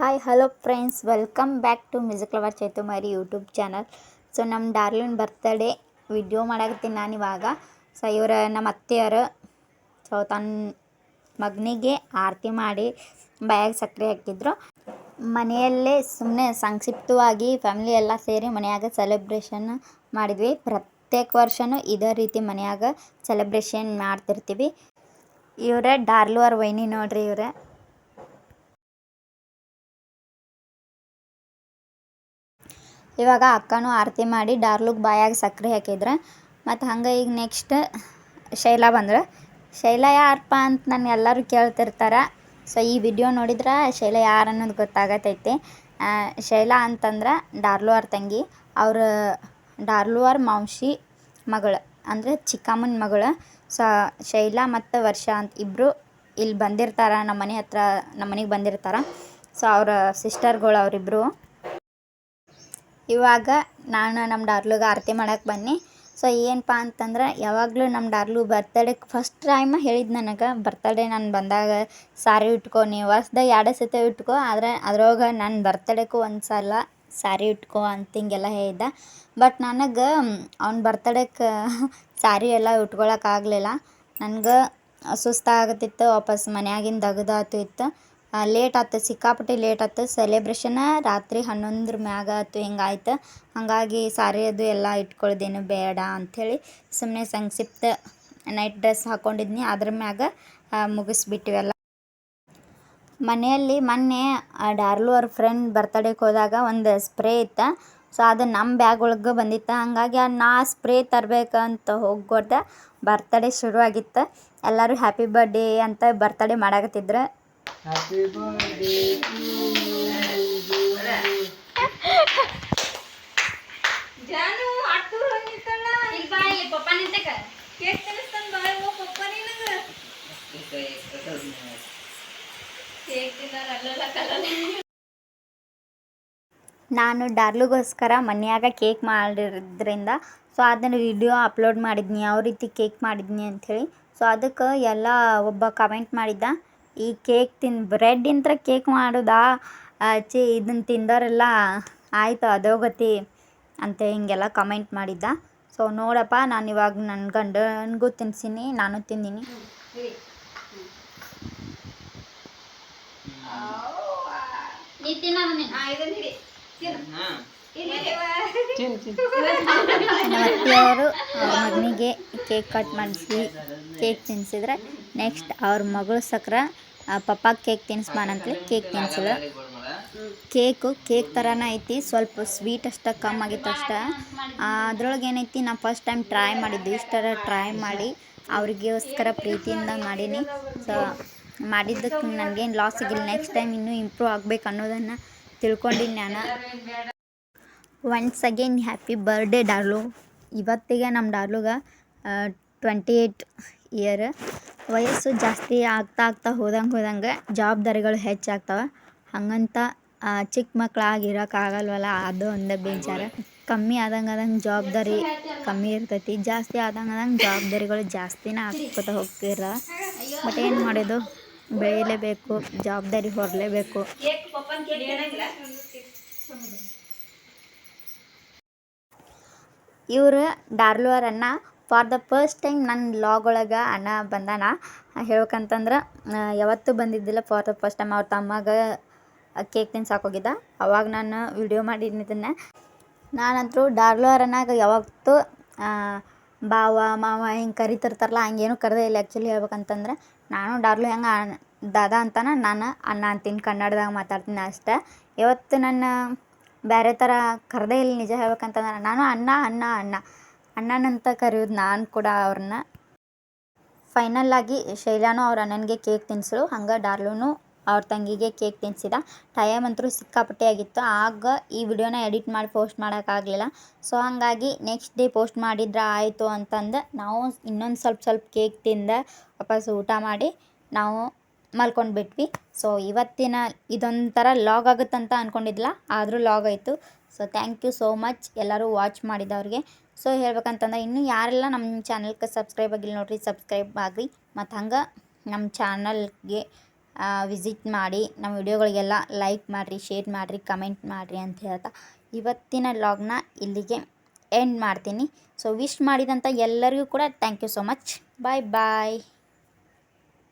Hi hello friends welcome back to music lover Chaitumari YouTube channel so ನಮ್ಮ darling birthday video ಮಾಡಾಕತ್ತೀನಿ ನಾನು ಇವಾಗ. So ಇವರ ನಮ್ಮ ಅತ್ತೆಯವರು so ತನ್ನ ಮಗನಿಗೆ ಆರತಿ ಮಾಡಿ ಬಾಯಾಗ ಸಕ್ಕರೆ ಹಾಕಿದ್ರು. ಮನೆಯಲ್ಲೇ ಸುಮ್ಮನೆ ಸಂಕ್ಷಿಪ್ತವಾಗಿ ಫ್ಯಾಮಿಲಿ ಎಲ್ಲ ಸೇರಿ ಮನೆಯಾಗ ಸೆಲೆಬ್ರೇಷನ್ ಮಾಡಿದ್ವಿ. ಪ್ರತ್ಯೇಕ ವರ್ಷವೂ ಇದೇ ರೀತಿ ಮನೆಯಾಗ ಸೆಲೆಬ್ರೇಷನ್ ಮಾಡ್ತಿರ್ತೀವಿ. ಇವರೇ ಡಾರ್ಲು ವೈನಿ ನೋಡ್ರಿ ಇವ್ರೆ. ಇವಾಗ ಅಕ್ಕನೂ ಆರತಿ ಮಾಡಿ ಡಾರ್ಲುಗೆ ಬಾಯಾಗ ಸಕ್ಕರೆ ಹಾಕಿದ್ರೆ. ಮತ್ತು ಹಂಗೆ ಈಗ ನೆಕ್ಸ್ಟ್ ಶೈಲಾ ಬಂದ್ರೆ. ಶೈಲಾ ಯಾರಪ್ಪ ಅಂತ ನನಗೆ ಎಲ್ಲರೂ ಕೇಳ್ತಿರ್ತಾರೆ. ಸೊ ಈ ವಿಡಿಯೋ ನೋಡಿದ್ರೆ ಶೈಲಾ ಯಾರು ಅನ್ನೋದು ಗೊತ್ತಾಗತೈತಿ. ಶೈಲಾ ಅಂತಂದ್ರೆ ಡಾರ್ಲು ಅವ್ರ ತಂಗಿ. ಅವ್ರ ಡಾರ್ಲು ಅವ್ರ ಮಾಂಶಿ ಮಗಳು. ಅಂದರೆ ಚಿಕ್ಕಮ್ಮನ ಮಗಳು. ಸೊ ಶೈಲಾ ಮತ್ತು ವರ್ಷ ಅಂತ ಇಬ್ಬರು ಇಲ್ಲಿ ಬಂದಿರ್ತಾರೆ ನಮ್ಮ ಮನೆ ಹತ್ರ ನಮ್ಮ ಮನೆಗೆ ಬಂದಿರ್ತಾರೆ. ಸೊ ಅವರ ಸಿಸ್ಟರ್ಗಳು ಅವರಿಬ್ಬರು ಇವಾಗ ನಾನು ನಮ್ಮ ಡಾರ್ಲುಗೆ ಆರತಿ ಮಾಡಕ್ಕೆ ಬನ್ನಿ. ಸೊ ಏನಪ್ಪ ಅಂತಂದ್ರೆ ಯಾವಾಗಲೂ ನಮ್ಮ ಡಾರ್ಲು ಬರ್ತಡೇಗೆ ಫಸ್ಟ್ ಟೈಮ್ ಹೇಳಿದ್ದು ನನಗೆ, ಬರ್ತಡೇ ನಾನು ಬಂದಾಗ ಸಾರಿ ಇಟ್ಕೋ ನೀ. ವರ್ಷದಾಗ ಎರಡೇ ಸತಿ ಇಟ್ಕೋ ಆದರೆ ಅದ್ರೊಳಗೆ ನನ್ನ ಬರ್ತಡೇಗೂ ಒಂದು ಸಲ ಸಾರಿ ಇಟ್ಕೋ ಅಂತ ಹಿಂಗೆಲ್ಲ ಹೇಳಿದ್ದ. ಬಟ್ ನನಗೆ ಅವ್ನ ಬರ್ತಡೇಗೆ ಸಾರಿ ಎಲ್ಲ ಉಟ್ಕೊಳಕ್ಕಾಗಲಿಲ್ಲ ನನಗೆ ಸುಸ್ತಾಗತ್ತಿತ್ತು ವಾಪಸ್ ಮನ್ಯಾಗಿಂದ ತೆಗೆದಾತು ಇತ್ತು ಲೇಟ್ ಆಯ್ತು ಸಿಕ್ಕಾಪಟ್ಟೆ ಲೇಟ್ ಆಯ್ತು ಸೆಲೆಬ್ರೇಷನ ರಾತ್ರಿ ಹನ್ನೊಂದರ ಮ್ಯಾಗ ಆಯ್ತು? ಹಿಂಗಾಯ್ತು ಹಾಗಾಗಿ ಸಾರಿ ಅದು ಎಲ್ಲ ಇಟ್ಕೊಳ್ದೇನು ಬೇಡ ಅಂಥೇಳಿ ಸುಮ್ಮನೆ ಸಂಕ್ಷಿಪ್ತ ನೈಟ್ ಡ್ರೆಸ್ ಹಾಕ್ಕೊಂಡಿದ್ನಿ ಅದ್ರ ಮ್ಯಾಗ ಮುಗಿಸ್ಬಿಟ್ಟಿವೆಲ್ಲ ಮನೆಯಲ್ಲಿ ಮೊನ್ನೆ ಡಾರ್ಲು ಅವ್ರ ಫ್ರೆಂಡ್ ಬರ್ತಡೇಗೆ ಹೋದಾಗ ಒಂದು ಸ್ಪ್ರೇ ಇತ್ತು. ಸೊ ಅದು ನಮ್ಮ ಬ್ಯಾಗ್ ಒಳಗೆ ಬಂದಿತ್ತು. ಹಾಗಾಗಿ ನಾ ಸ್ಪ್ರೇ ತರಬೇಕಂತ ಹೋಗೋದ ಬರ್ತಡೇ ಶುರು ಆಗಿತ್ತು ಎಲ್ಲರೂ ಹ್ಯಾಪಿ ಬರ್ಡೇ ಅಂತ ಬರ್ತಡೇ ಮಾಡಾಕತ್ತಿದ್ರು. Happy birthday to you. ಜಾನು ಅಟ್ಟು ನಿಂತಲ್ಲ ಇಲ್ಲಿ ಬಾ ಇಲ್ಲಿ ಪಪ್ಪ ನಿಂತಕ ಕೇಕ್ ತಿನ್ನಿಸ್ತಾನ ಬಾ ಓ ಪಪ್ಪ ನಿನಗ. ಕೇಕ್ ತಿನ್ನಾರ ಅಲ್ಲಲ್ಲ ಕಲ್ಲಲ್ಲ ನಾನು ಡಾರ್ಲುಗೋಸ್ಕರ ಮನೆಯಾಗ ಕೇಕ್ ಮಾಡಿರೋದ್ರಿಂದ ಸೊ ಅದನ್ನು ವಿಡಿಯೋ ಅಪ್ಲೋಡ್ ಮಾಡಿದ್ನಿ ಯಾವ ರೀತಿ ಕೇಕ್ ಮಾಡಿದ್ನಿ ಅಂಥೇಳಿ. ಸೊ ಅದಕ್ಕೆ ಎಲ್ಲ ಒಬ್ಬ ಕಮೆಂಟ್ ಮಾಡಿದ್ದ ಈ ಕೇಕ್ ತಿನ್ ಬ್ರೆಡ್ಡಿಂದ ಕೇಕ್ ಮಾಡೋದಾ? ಚಿ ಇದನ್ನು ತಿಂದವರೆಲ್ಲ ಆಯಿತು ಅಧೋಗತಿ ಅಂತ ಹಿಂಗೆಲ್ಲ ಕಮೆಂಟ್ ಮಾಡಿದ್ದ? ಸೊ ನೋಡಪ್ಪ ನಾನು ಇವಾಗ ನನ್ನ ಗಂಡನಿಗೂ ತಿನ್ಸೀನಿ ನಾನು ತಿಂದೀನಿ. ನೀ ನಮ್ಮ ಅವ್ರ ಮಗನಿಗೆ ಕೇಕ್ ಕಟ್ ಮಾಡಿಸಿ, ಕೇಕ್ ತಿನ್ಸಿದ್ರೆ ನೆಕ್ಸ್ಟ್ ಅವ್ರ ಮಗಳು ಸಕ್ರ ಪಪ್ಪ ಕೇಕ್ ತಿನ್ನಿಸ್ಬಾನಂತೇಳಿ ಕೇಕ್ ತಿನ್ಸಿದ್ರು ಕೇಕು, ಕೇಕ್ ಥರನೇ ಐತಿ, ಸ್ವಲ್ಪ ಸ್ವೀಟ್ ಅಷ್ಟೇ ಕಮ್ಮಿ ಆಗಿತ್ತು ಅಷ್ಟೇ. ಅದ್ರೊಳಗೆ ಏನೈತಿ ನಾ ಫಸ್ಟ್ ಟೈಮ್ ಟ್ರೈ ಮಾಡಿದ್ದು. ಇಷ್ಟರ ಟ್ರೈ ಮಾಡಿ, ಅವ್ರಿಗೋಸ್ಕರ ಪ್ರೀತಿಯಿಂದ ಮಾಡೀನಿ. ಸೊ ಮಾಡಿದ್ದಕ್ಕೆ ನನಗೇನು ಲಾಸ್ ಆಗಿಲ್ಲ ನೆಕ್ಸ್ಟ್ ಟೈಮ್ ಇನ್ನೂ ಇಂಪ್ರೂವ್ ಆಗ್ಬೇಕು ಅನ್ನೋದನ್ನು ತಿಳ್ಕೊಂಡಿನಿ ನಾನು. Once again happy birthday Darlu ಇವತ್ತಿಗೆ ನಮ್ಮ ಡಾರ್ಲುಗೆ ಟ್ವೆಂಟಿ ಏಯ್ಟ್ ಇಯರ್ ವಯಸ್ಸು ಜಾಸ್ತಿ ಆಗ್ತಾ ಆಗ್ತಾ ಹೋದಂಗೆ ಹೋದಂಗೆ ಜವಾಬ್ದಾರಿಗಳು ಹೆಚ್ಚಾಗ್ತವೆ ಹಾಗಂತ ಚಿಕ್ಕ ಮಕ್ಕಳಾಗಿರೋಕ್ಕಾಗಲ್ವಲ್ಲ ಅದು ಒಂದು ಬೇಜಾರು. ಕಮ್ಮಿ ಆದಂಗೆ ಆದಂಗೆ ಜವಾಬ್ದಾರಿ ಕಮ್ಮಿ ಇರ್ತೈತಿ. ಜಾಸ್ತಿ ಆದಂಗೆ ಆದಂಗೆ ಜವಾಬ್ದಾರಿಗಳು ಜಾಸ್ತಿನೇ ಆಗ್ಕೋತ ಹೋಗ್ತಿರ. ಬಟ್ ಏನು ಮಾಡೋದು? ಬೆಳೀಲೇಬೇಕು, ಜವಾಬ್ದಾರಿ ಹೊರಲೇಬೇಕು. ಇವರು ಅಣ್ಣ ಫಾರ್ ದ ಫಸ್ಟ್ ಟೈಮ್ ನನ್ನ ಲಾಗ್ ಒಳಗೆ ಅಣ್ಣ ಬಂದಾನ. ಹೇಳ್ಬೇಕಂತಂದ್ರೆ ಯಾವತ್ತೂ ಬಂದಿದ್ದಿಲ್ಲ ಫಾರ್ ದ ಫಸ್ಟ್ ಟೈಮ್ ಅವ್ರ ತಮ್ಮಗೆ ಕೇಕ್ ತಿನ್ಸಕ್ಕೆ ಹೋಗಿದ್ದ. ಅವಾಗ ನಾನು ವಿಡಿಯೋ ಮಾಡಿದ್ದೀನಿ ಇದನ್ನು. ನಾನಂತರೂ ಡಾರ್ಲೋ ಯಾವತ್ತೂ ಬಾವ ಮಾವ ಹಿಂಗೆ ಕರಿತಿರ್ತಾರಲ್ಲ, ಹಂಗೇನು ಕರೆದೇ ಇಲ್ಲ. ಆ್ಯಕ್ಚುಲಿ ಹೇಳ್ಬೇಕಂತಂದ್ರೆ, ನಾನು ಡಾರ್ಲು ಹೆಂಗೆ ದಾದಾ ಅಂತಾನೆ, ನಾನು ಅಣ್ಣ ಅಂತೀನಿ. ಕನ್ನಡದಾಗ ಮಾತಾಡ್ತೀನಿ ಅಷ್ಟೇ. ಇವತ್ತು ನನ್ನ ಬೇರೆ ಥರ ಕರೆದೇ ಇಲ್ಲ ನಿಜ ಹೇಳ್ಬೇಕಂತಂದ್ರೆ ನಾನು ಅಣ್ಣ ಅಣ್ಣ ಅಣ್ಣ. ಅಣ್ಣನಂತ ಕರೆಯೋದು ನಾನು ಕೂಡ ಅವ್ರನ್ನ. ಫೈನಲ್ ಆಗಿ ಶೈಲಾನು ಅವ್ರ ಅಣ್ಣನಿಗೆ ಕೇಕ್ ತಿನ್ನಿಸ್ಲು ಹಂಗೆ ಡಾರ್ಲೂನು ಅವ್ರ ತಂಗಿಗೆ ಕೇಕ್ ತಿನ್ಸಿದ. ಟೈಮ್ ಅಂತೂ ಸಿಕ್ಕಾಪಟ್ಟೆ ಆಗಿತ್ತು. ಆಗ ಈ ವಿಡಿಯೋನ ಎಡಿಟ್ ಮಾಡಿ ಪೋಸ್ಟ್ ಮಾಡೋಕ್ಕಾಗಲಿಲ್ಲ ಸೊ ಹಾಗಾಗಿ ನೆಕ್ಸ್ಟ್ ಡೇ ಪೋಸ್ಟ್ ಮಾಡಿದ್ರೆ ಆಯಿತು ಅಂತಂದು ನಾವು ಇನ್ನೊಂದು ಸ್ವಲ್ಪ ಸ್ವಲ್ಪ ಕೇಕ್ ತಿಂದ ವಾಪಸ್ ಊಟ ಮಾಡಿ ನಾವು ಮಲ್ಕೊಂಡು ಬಿಟ್ವಿ ಸೊ ಇವತ್ತಿನ ಇದೊಂಥರ ಲಾಗ್ ಆಗುತ್ತಂತ ಅಂದ್ಕೊಂಡಿದ್ದಿಲ್ಲ ಆದರೂ ಲಾಗ್ ಆಯಿತು. So thank you so much ಎಲ್ಲರೂ ವಾಚ್ ಮಾಡಿದವ್ರಿಗೆ. ಸೊ ಹೇಳ್ಬೇಕಂತಂದ್ರೆ ಇನ್ನೂ ಯಾರೆಲ್ಲ ನಮ್ಮ ಚಾನಲ್ಗೆ ಸಬ್ಸ್ಕ್ರೈಬ್ ಆಗಿಲ್ಲ ನೋಡಿರಿ ಸಬ್ಸ್ಕ್ರೈಬ್ ಆಗಿರಿ. ಮತ್ತು ಹಂಗೆ ನಮ್ಮ ಚಾನಲ್ಗೆ ವಿಸಿಟ್ ಮಾಡಿ ನಮ್ಮ ವಿಡಿಯೋಗಳಿಗೆಲ್ಲ ಲೈಕ್ ಮಾಡಿರಿ ಶೇರ್ ಮಾಡಿರಿ ಕಮೆಂಟ್ ಮಾಡಿರಿ ಅಂತ ಹೇಳ್ತಾ. ಇವತ್ತಿನ ಲಾಗ್ನ ಇಲ್ಲಿಗೆ ಎಂಡ್ ಮಾಡ್ತೀನಿ. ಸೊ ವಿಶ್ ಮಾಡಿದಂಥ ಎಲ್ಲರಿಗೂ ಕೂಡ thank you so much bye bye